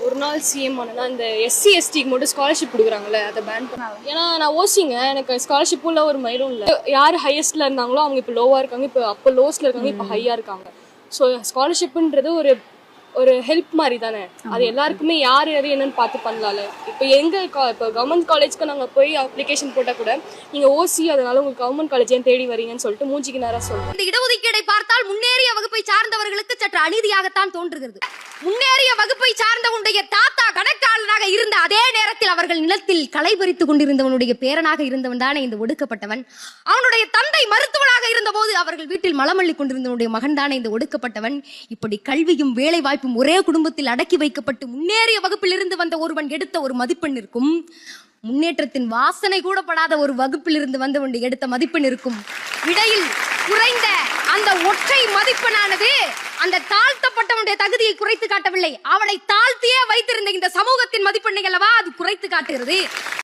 ஒரு நாள் சிஎம் ஆனா இந்த எஸ்சி எஸ்டிக்கு மட்டும் ஸ்காலர்ஷிப் கொடுக்குறாங்கல்ல அதை பேன் பண்ணாங்க ஏன்னா நான் ஓசிங்க எனக்கு ஸ்காலர்ஷிப்பும் இல்லை ஒரு மயிரும் இல்லை. யார் ஹையஸ்ட்ல இருந்தாங்களோ அவங்க இப்போ லோவா இருக்காங்க. இப்போ அப்போ லோஸ்ல இருக்காங்க இப்போ ஹையா இருக்காங்க. ஸோ ஸ்காலர்ஷிப்ன்றது ஒரு ஒரு ஹெல்ப் மாதிரி தானே. அது எல்லாருக்குமே யார் எது என்னன்னு பார்த்து பண்ணலாம்ல. இப்போ எங்க கா- இப்போ கவர்மெண்ட் காலேஜ்க்கு நாங்க போய் அப்ளிகேஷன் போட்டா கூட நீங்க ஓசி அதனால உங்களுக்கு கவர்மெண்ட் காலேஜ் ஏன் தேடி வரீங்கன்னு சொல்லிட்டு மூஞ்சிக்கு நேரா சொல்றோம் இந்த இடஒதுக்கீடை பார்த்தால் முன்னேறிய வகுப்பை சார்ந்தவர்களுக்கு சற்று அநீதியாகத்தான் தோன்றுகிறது. முன்னேறிய வகுப்பை கணக்காளனாக இருந்த அதே நேரத்தில் அவர்கள் நிலத்தில் களை பறித்துக் கொண்டிருந்தவனுடைய பேரனாக இருந்தவன் தானே இந்த ஒடுக்கப்பட்டவன். அவனுடைய தந்தை மருத்துவனாக இருந்தபோது அவர்கள் வீட்டில் மலமள்ளி கொண்டிருந்தவனுடைய மகன் தானே இந்த ஒடுக்கப்பட்டவன். இப்படி கல்வியும் வேலை வாய்ப்பும் ஒரே குடும்பத்தில் அடக்கி வைக்கப்பட்டு முன்னேறிய வகுப்பிலிருந்து வந்த ஒருவன் எடுத்த ஒரு மதிப்பெண் இருக்கும் முன்னேற்றத்தின் வாசனை கூட படாத ஒரு வகுப்பில் இருந்து வந்தவன் எடுத்த மதிப்பெண் இருக்கும் இடையில் குறைந்த அந்த ஒற்றை மதிப்பெண்ணானது அந்த தாழ்த்தப்பட்டவனுடைய தகுதியை குறைத்து காட்டவில்லை. அவனை தாழ்த்தியே வைத்து குடும்பத்தின் மதிப்பெண்ணை அல்லவா அது குறைத்து காட்டுகிறது.